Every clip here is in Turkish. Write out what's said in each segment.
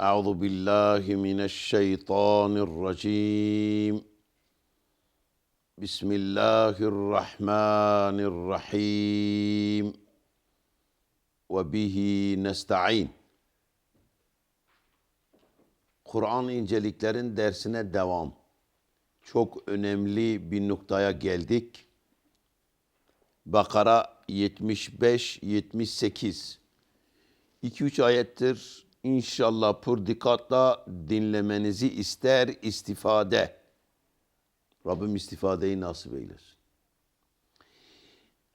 أعوذ بالله من الشيطان الرجيم بسم الله الرحمن الرحيم وبه نستعين Kur'an inceliklerin dersine devam. Çok önemli bir noktaya geldik. Bakara 75-78. 2-3 ayettir inşallah pür dikkatle dinlemenizi ister istifade. Rabbim istifadeyi nasip eylesin.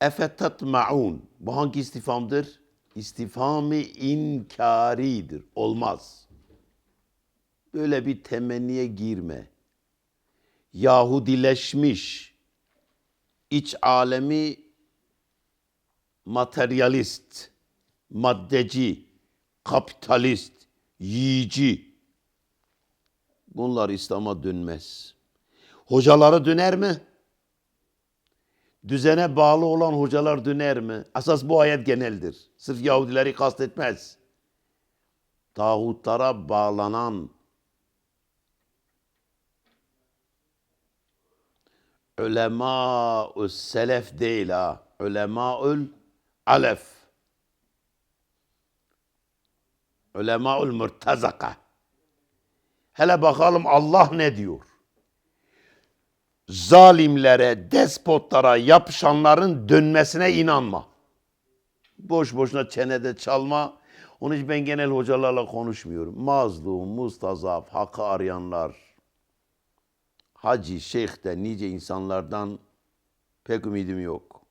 Efe tatma'un. Bu hangi istifamdır? İstifamı inkaridir. Olmaz. Böyle bir temenniye girme. Yahudileşmiş, iç alemi materyalist, maddeci, kapitalist, yiyici. Bunlar İslam'a dönmez. Hocaları döner mi? Düzene bağlı olan hocalar döner mi? Asas bu ayet geneldir. Sırf Yahudileri kastetmez. Tağutlara bağlanan ulema selef değil ha. Ulemaül alef. Ulemaül murtazaka. Hele bakalım Allah ne diyor? Zalimlere, despotlara yapışanların dönmesine inanma. Boş boşuna çenede çalma. Onun için ben genel hocalarla konuşmuyorum. Mazlum, mustazaf, hakkı arayanlar, hacı, şeyh de nice insanlardan pek ümidim yok.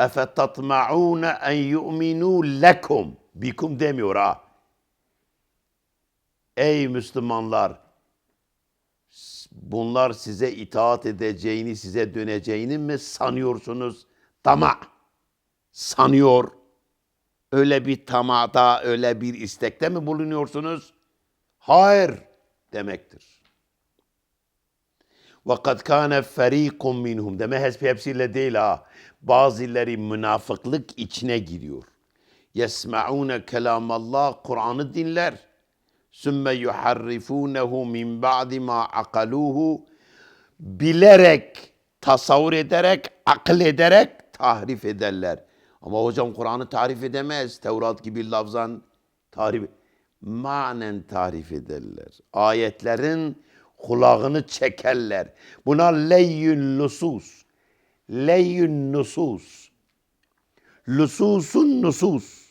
Efe tatma'une en yu'minu lekum. Bikum demiyor ha. Ey Müslümanlar! Bunlar size itaat edeceğini, size döneceğini mi sanıyorsunuz? Tama. Sanıyor. Öyle bir tamada, öyle bir istekte mi bulunuyorsunuz? Hayır demektir. وَقَدْ كَانَ فَر۪يقٌ minhum. Deme hepsi hepsiyle değil ha. Bazıları münafıklık içine giriyor. يَسْمَعُونَ كَلَامَ Allah Kur'an'ı dinler. ثُمَّ يُحَرِّفُونَهُ مِنْ بَعْدِ مَا عَقَلُوهُ Bilerek, tasavvur ederek, akıl ederek tahrif ederler. Ama hocam Kur'an'ı tarif edemez. Tevrat gibi lafzan tarif manen tarif ederler. Ayetlerin kulağını çekerler. Buna leyyün nusus. Leyyün nusus. Lususun nusus.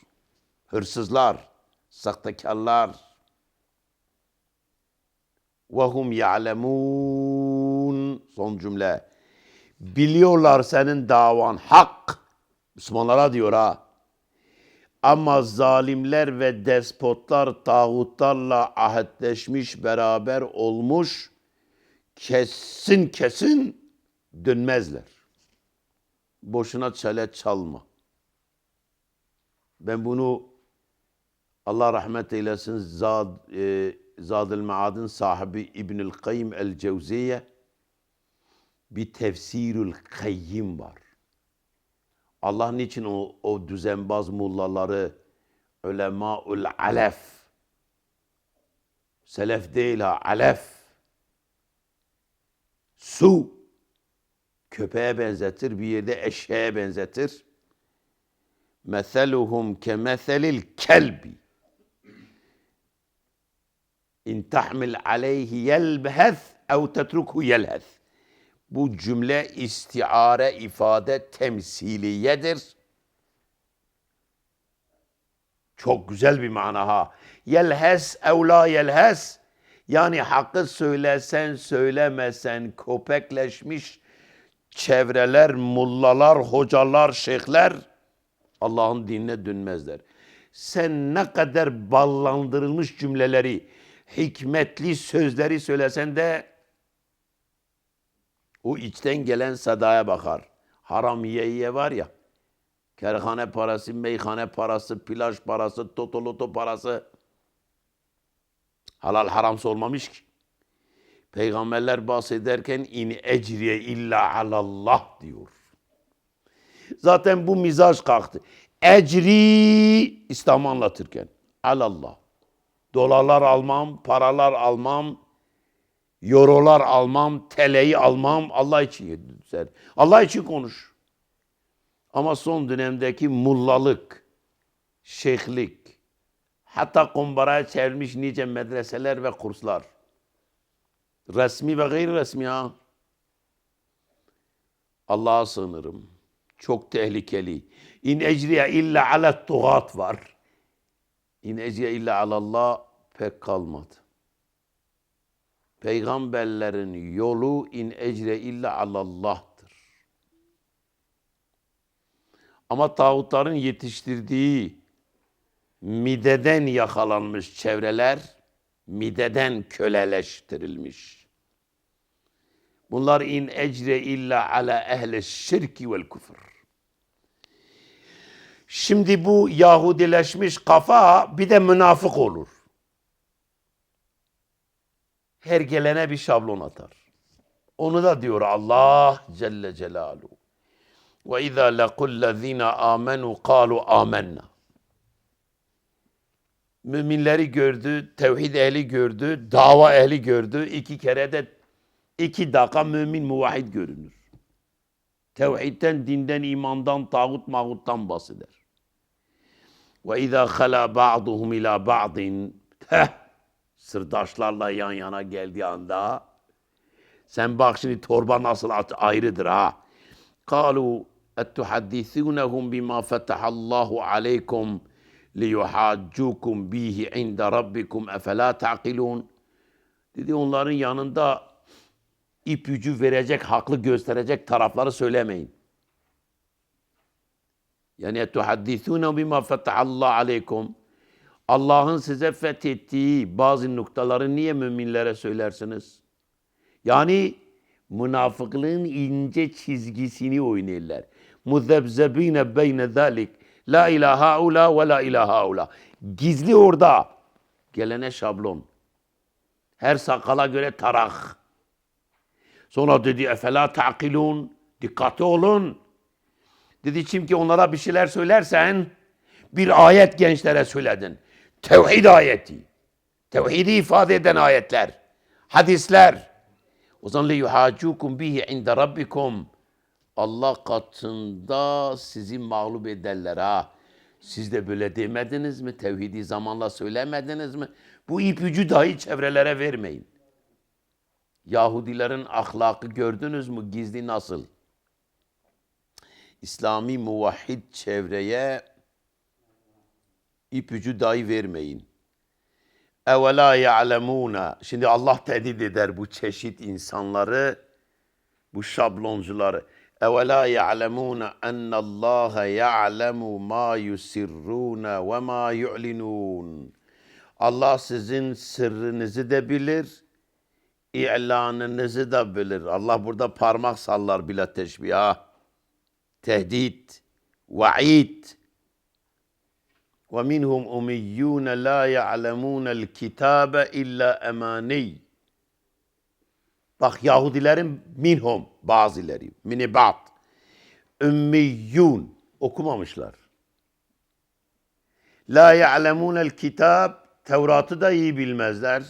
Hırsızlar, sahtekarlar. Ve hum ya'lemun. Son cümle. Biliyorlar senin davan hak. Müslümanlara diyor ha. Ama zalimler ve despotlar tağutlarla ahitleşmiş, beraber olmuş, kesin kesin dönmezler. Boşuna çele çalma. Ben bunu Allah rahmet eylesin Zad, e, Zadül Maad'ın sahibi İbnül Kayyim el-Cevziye bir tefsirül kayyim var. Allah niçin o, o düzenbaz mullaları ulemaul alef. Selef değil ha alef. Su. Köpeğe benzetir bir yerde eşeğe benzetir. Meseluhum kemeselil kelbi. İn tahmil aleyhi yelbeheth ev tetrukhu yelheth bu cümle istiare ifade temsiliyedir. Çok güzel bir mana ha. Yelhes evla yelhes. Yani hakkı söylesen söylemesen köpekleşmiş çevreler, mullalar, hocalar, şeyhler Allah'ın dinine dönmezler. Sen ne kadar ballandırılmış cümleleri, hikmetli sözleri söylesen de o içten gelen sadaya bakar. Haram yiye var ya. Kerhane parası, meyhane parası, plaj parası, totoloto parası. Halal haramsa olmamış ki. Peygamberler bahsederken in ecriye illa alallah diyor. Zaten bu mizaj kalktı. Ecri İslam'ı anlatırken. Alallah. Dolarlar almam, paralar almam, eurolar almam, teleyi almam. Allah için sen. Allah için konuş. Ama son dönemdeki mullalık, şeyhlik, hatta kumbaraya çevrilmiş nice medreseler ve kurslar. Resmi ve gayri resmi ha. Allah'a sığınırım. Çok tehlikeli. İn ecriye illa ala tugat var. İn ecriye illa alallah pek kalmadı. Peygamberlerin yolu in ecre illa alallah'tır. Ama tağutların yetiştirdiği mideden yakalanmış çevreler mideden köleleştirilmiş. Bunlar in ecre illa ala ehli şirki vel küfür. Şimdi bu Yahudileşmiş kafa bir de münafık olur. Her gelene bir şablon atar. Onu da diyor Allah Celle Celaluhu. Ve izâ lekullezîne âmenû kâlu âmennâ. Müminleri gördü, tevhid ehli gördü, dava ehli gördü. İki kere de iki dakika mümin muvahhid görünür. Tevhidden, dinden, imandan, tağut mağuttan bahseder. Ve izâ halâ ba'duhum ilâ sırdaşlarla yan yana geldiği anda sen bak şimdi torba nasıl ayrıdır ha. Kalu ettuhaddithunahum bima fetahallahu aleykum liyuhaccukum bihi inde rabbikum efela ta'qilun. Dedi onların yanında ipucu verecek, haklı gösterecek tarafları söylemeyin. Yani tuhaddisune bima fetahallahu aleykum. Allah'ın size fethettiği bazı noktaları niye müminlere söylersiniz? Yani münafıklığın ince çizgisini oynarlar. Muzebzebine beyne zalik. La ilaha ula ve la ilaha ula. Gizli orada. Gelene şablon. Her sakala göre tarak. Sonra dedi efela ta'kilun. Dikkatli olun. Dedi çünkü onlara bir şeyler söylersen bir ayet gençlere söyledin. Tevhid ayeti. Tevhidi ifade eden ayetler. Hadisler. O zaman liyuhacukum bihi inde rabbikum. Allah katında sizi mağlup ederler ha. Siz de böyle demediniz mi? Tevhidi zamanla söylemediniz mi? Bu ipucu dahi çevrelere vermeyin. Yahudilerin ahlakı gördünüz mü? Gizli nasıl? İslami muvahhid çevreye ipucu dahi vermeyin. Evela ya'lemuna. Şimdi Allah tehdit eder bu çeşit insanları, bu şabloncuları. Evela ya'lemuna ennallaha ya'lemu ma yusirruna ve ma yu'linun. Allah sizin sırrınızı da bilir, ilanınızı da bilir. Allah burada parmak sallar bila teşbiha. Tehdit, vaid. ومنهم أميون لا يعلمون الكتاب إلا أماني Bak Yahudilerin minhum bazıları, minibat, ümmiyyun okumamışlar. La ya'lemunel kitab Tevrat'ı da iyi bilmezler.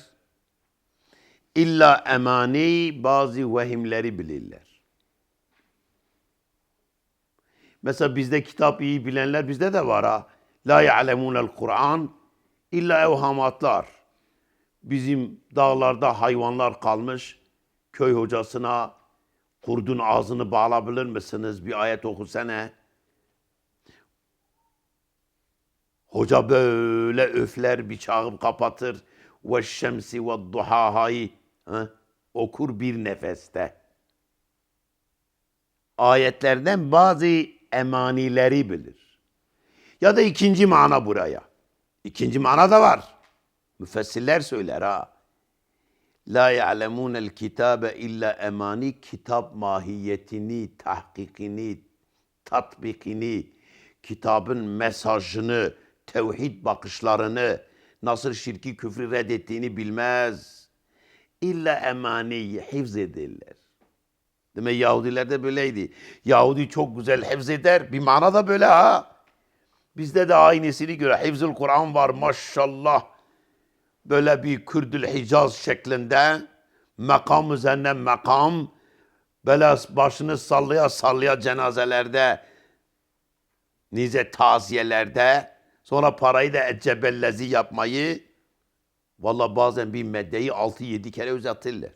İlla emani bazı vehimleri bilirler. Mesela bizde kitap iyi bilenler bizde de var ha. La ya'lemunel Kur'an illa evhamatlar. Bizim dağlarda hayvanlar kalmış. Köy hocasına kurdun ağzını bağlayabilir misiniz? Bir ayet okusene. Hoca böyle öfler, bıçağı kapatır. Ve şemsi ve duhahayı okur bir nefeste. Ayetlerden bazı emanileri bilir. Ya da ikinci mana buraya. İkinci mana da var. Müfessirler söyler ha. La ya'lemunel kitabe illa emani kitap mahiyetini, tahkikini, tatbikini, kitabın mesajını, tevhid bakışlarını, nasıl şirki küfrü reddettiğini bilmez. İlla emaniyi hifz ederler. Demek Yahudiler de böyleydi. Yahudi çok güzel hifz eder. Bir mana da böyle ha. Bizde de aynısını göre Hifzül Kur'an var maşallah. böyle bir Kürdül Hicaz şeklinde makam üzerine makam böyle başını sallaya sallaya cenazelerde nice taziyelerde sonra parayı da ecebellezi yapmayı valla bazen bir meddeyi 6-7 kere uzatırlar.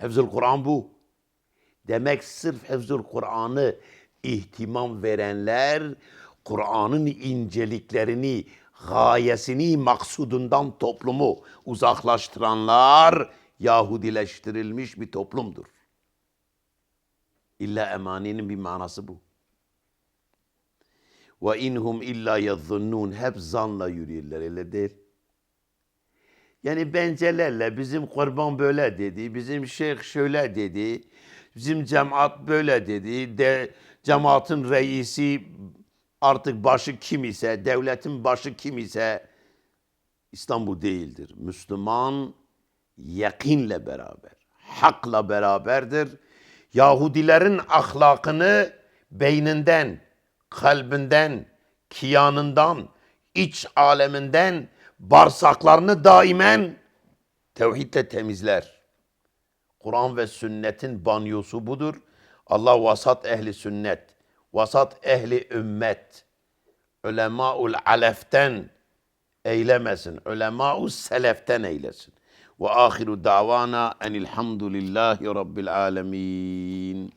Hafızul Kur'an bu. Demek sırf Hafızul Kur'an'ı ihtimam verenler Kur'an'ın inceliklerini, gayesini, maksudundan toplumu uzaklaştıranlar Yahudileştirilmiş bir toplumdur. İlla emaninin bir manası bu. Ve inhum illa yazzunnun hep zanla yürüyorlar öyle değil. Yani bencelerle bizim kurban böyle dedi, bizim şeyh şöyle dedi, bizim cemaat böyle dedi, de cemaatin reisi artık başı kim ise, devletin başı kim ise İslam bu değildir. Müslüman yakinle beraber, hakla beraberdir. Yahudilerin ahlakını beyninden, kalbinden, kiyanından, iç aleminden, bağırsaklarını daimen tevhidle temizler. Kur'an ve sünnetin banyosu budur. Allah vasat ehli sünnet, vasat ehli ümmet, ulemaul aleften eylemesin. Ulema'u seleften eylesin. Ve ahiru davana enilhamdülillahi rabbil alemin.